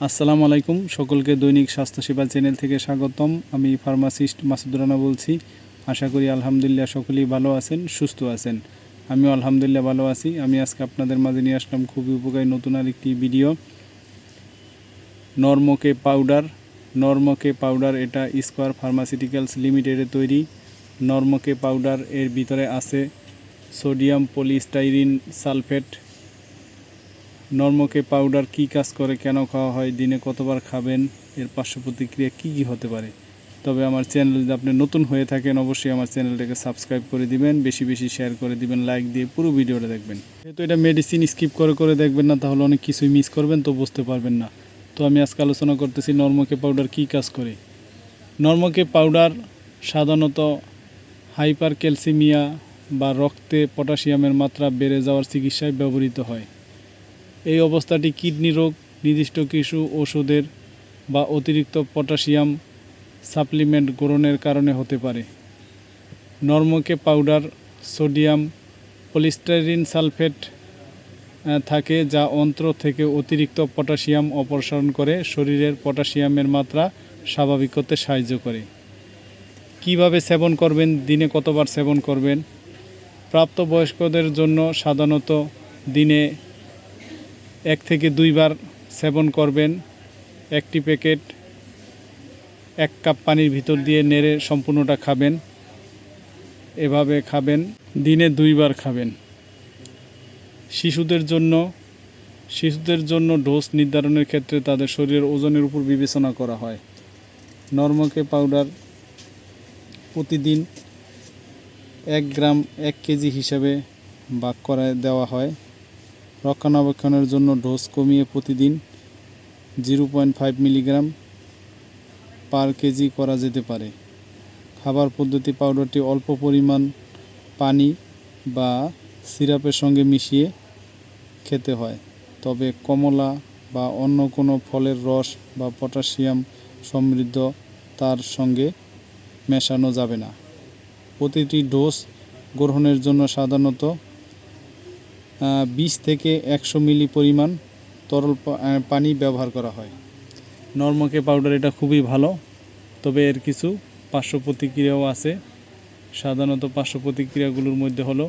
আসসালামু আলাইকুম, সকলকে দৈনিক স্বাস্থ্যসেবা চ্যানেল থেকে স্বাগতম। আমি ফার্মাসিস্ট মাসুদুর রানা বলছি। আশা করি আলহামদুলিল্লাহ সকলেই ভালো আছেন, সুস্থ আছেন। আমিও আলহামদুলিল্লাহ ভালো আছি। আমি আজকে আপনাদের মাঝে নিয়ে আসলাম খুবই উপকারী নতুন আরেকটি ভিডিও। নর্মকে পাউডার। নর্মকে পাউডার এটা স্কোয়ার ফার্মাসিউটিক্যালস লিমিটেডে তৈরি। নর্মকে পাউডার এর ভিতরে আছে সোডিয়াম পলিস্টাইরিন সালফেট। নর্মকে পাউডার কি কাজ করে, কেন খাওয়া হয়, দিনে কতবার খাবেন, এর পার্শ্ব প্রতিক্রিয়া কী কী হতে পারে? তবে আমার চ্যানেল যদি আপনি নতুন হয়ে থাকেন, অবশ্যই আমার চ্যানেলটাকে সাবস্ক্রাইব করে দিবেন, বেশি বেশি শেয়ার করে দিবেন, লাইক দিয়ে পুরো ভিডিওটা দেখবেন। যেহেতু এটা মেডিসিন স্কিপ করে করে দেখবেন না, তাহলে অনেক কিছুই মিস করবেন, তো বুঝতে পারবেন না। তো আমি আজকে আলোচনা করতেছি নর্মকে পাউডার কি কাজ করে? নর্মকে পাউডার সাধারণত হাইপার ক্যালসিমিয়া বা রক্তে পটাশিয়ামের মাত্রা বেড়ে যাওয়ার চিকিৎসায় ব্যবহৃত হয়। এই অবস্থাটি কিডনি রোগ, নির্দিষ্ট কিছু ওষুধের বা অতিরিক্ত পটাশিয়াম সাপ্লিমেন্ট গ্রহণের কারণে হতে পারে। নর্মকে পাউডার, সোডিয়াম, পলিস্টারিন সালফেট থাকে যা অন্ত্র থেকে অতিরিক্ত পটাশিয়াম অপসারণ করে শরীরের পটাশিয়ামের মাত্রা স্বাভাবিক করতে সাহায্য করে। কীভাবে সেবন করবেন, দিনে কতবার সেবন করবেন? প্রাপ্তবয়স্কদের জন্য সাধারণত দিনে এক থেকে দুইবার সেবন করবেন। একটি প্যাকেট, এক কাপ পানির ভিতর দিয়ে নেড়ে সম্পূর্ণটা খাবেন। এভাবে খাবেন, দিনে দুইবার খাবেন। শিশুদের জন্য শিশুদের জন্য ডোজ নির্ধারণের ক্ষেত্রে তাদের শরীরের ওজনের উপর বিবেচনা করা হয়। নর্মকে পাউডার প্রতিদিন এক গ্রাম এক কেজি হিসাবে ভাগ করে দেওয়া হয়। রক্ষণাবেক্ষণের জন্য ডোজ কমিয়ে প্রতিদিন zero point five milligram per KG করা যেতে পারে। খাবার পদ্ধতি পাউডারটি অল্প পরিমাণ পানি বা সিরাপের সঙ্গে মিশিয়ে খেতে হয়, তবে কমলা বা অন্য কোনো ফলের রস বা পটাশিয়াম সমৃদ্ধ তার সঙ্গে মেশানো যাবে না। প্রতিটি ডোজ গ্রহণের জন্য সাধারণত বিশ থেকে একশো মিলি পরিমাণ তরল পানি ব্যবহার করা হয়। নর্মকে পাউডার এটা খুবই ভালো, তবে এর কিছু পার্শ্ব প্রতিক্রিয়াও আছে। সাধারণত পার্শ্ব প্রতিক্রিয়াগুলোর মধ্যে হলো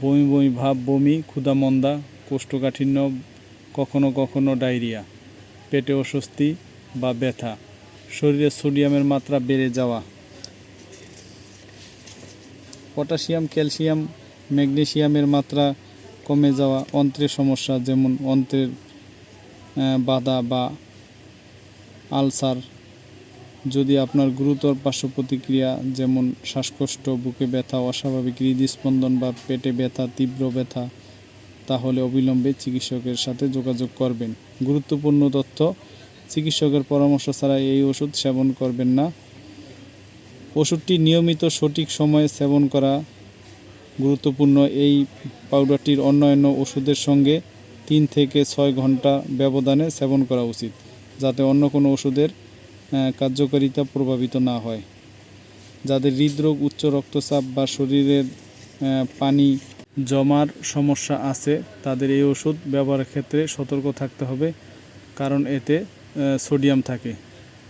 বমি বমি ভাব, বমি ক্ষুধামন্দা কোষ্ঠকাঠিন্য, কখনো কখনো ডায়রিয়া, পেটে অস্বস্তি বা ব্যথা, শরীরে সোডিয়ামের মাত্রা বেড়ে যাওয়া। পটাশিয়াম, ক্যালসিয়াম ম্যাগনেসিয়ামের মাত্রা কমে যাওয়া অন্ত্রের সমস্যা, যেমন অন্ত্রের বাধা বা আলসার। যদি আপনার গুরুতর পার্শ্ব প্রতিক্রিয়া যেমন শ্বাসকষ্ট, বুকে ব্যথা, অস্বাভাবিক হৃদস্পন্দন বা পেটে ব্যথা, তীব্র ব্যথা, তাহলে অবিলম্বে চিকিৎসকের সাথে যোগাযোগ করবেন। গুরুত্বপূর্ণ তথ্য, চিকিৎসকের পরামর্শ ছাড়া এই ওষুধ সেবন করবেন না। ওষুধটি নিয়মিত সঠিক সময়ে সেবন করা গুরুত্বপূর্ণ এই পাউডারটির অন্যান্য ওষুধের সঙ্গে তিন থেকে ছয় ঘণ্টা ব্যবধানে সেবন করা উচিত, যাতে অন্য কোনো ওষুধের কার্যকারিতা প্রভাবিত না হয়। যাদের হৃদরোগ, উচ্চ রক্তচাপ বা শরীরের পানি জমার সমস্যা আছে, তাদের এই ওষুধ ব্যবহারের ক্ষেত্রে সতর্ক থাকতে হবে, কারণ এতে সোডিয়াম থাকে।